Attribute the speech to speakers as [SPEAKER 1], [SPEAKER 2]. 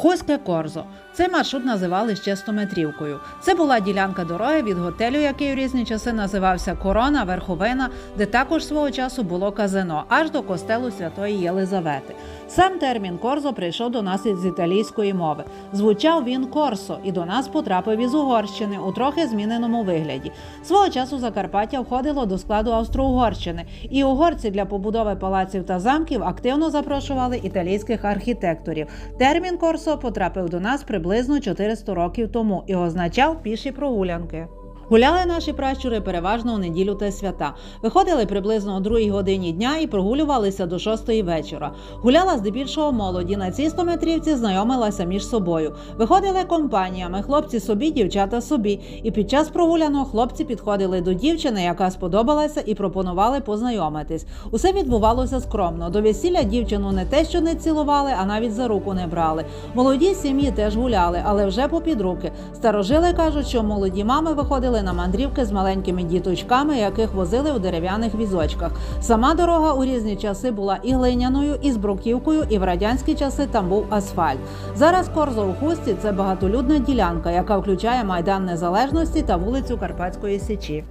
[SPEAKER 1] Хуське Корзо. Цей маршрут називали ще стометрівкою. Це була ділянка дороги від готелю, який у різні часи називався Корона, Верховина, де також свого часу було казино, аж до костелу Святої Єлизавети. Сам термін Корзо прийшов до нас із італійської мови. Звучав він Корсо і до нас потрапив із Угорщини у трохи зміненому вигляді. Свого часу Закарпаття входило до складу Австро-Угорщини, і угорці для побудови палаців та замків активно запрошували італійських архітекторів. Термін Корсо потрапив до нас приблизно 400 років тому і означав піші прогулянки. Гуляли наші пращури переважно у неділю та свята. Виходили приблизно о другій годині дня і прогулювалися до шостої вечора. Гуляла здебільшого молоді. На цій стометрівці знайомилася між собою. Виходили компаніями, хлопці собі, дівчата собі. І під час прогулянок хлопці підходили до дівчини, яка сподобалася, і пропонували познайомитись. Усе відбувалося скромно. До весілля дівчину не те, що не цілували, а навіть за руку не брали. Молоді сім'ї теж гуляли, але вже попід руки. Старожили кажуть, що молоді мами виходили на мандрівки з маленькими діточками, яких возили у дерев'яних візочках. Сама дорога у різні часи була і глиняною, і з бруківкою, і в радянські часи там був асфальт. Зараз Корзо у Хусті це багатолюдна ділянка, яка включає майдан незалежності та вулицю Карпатської Січі.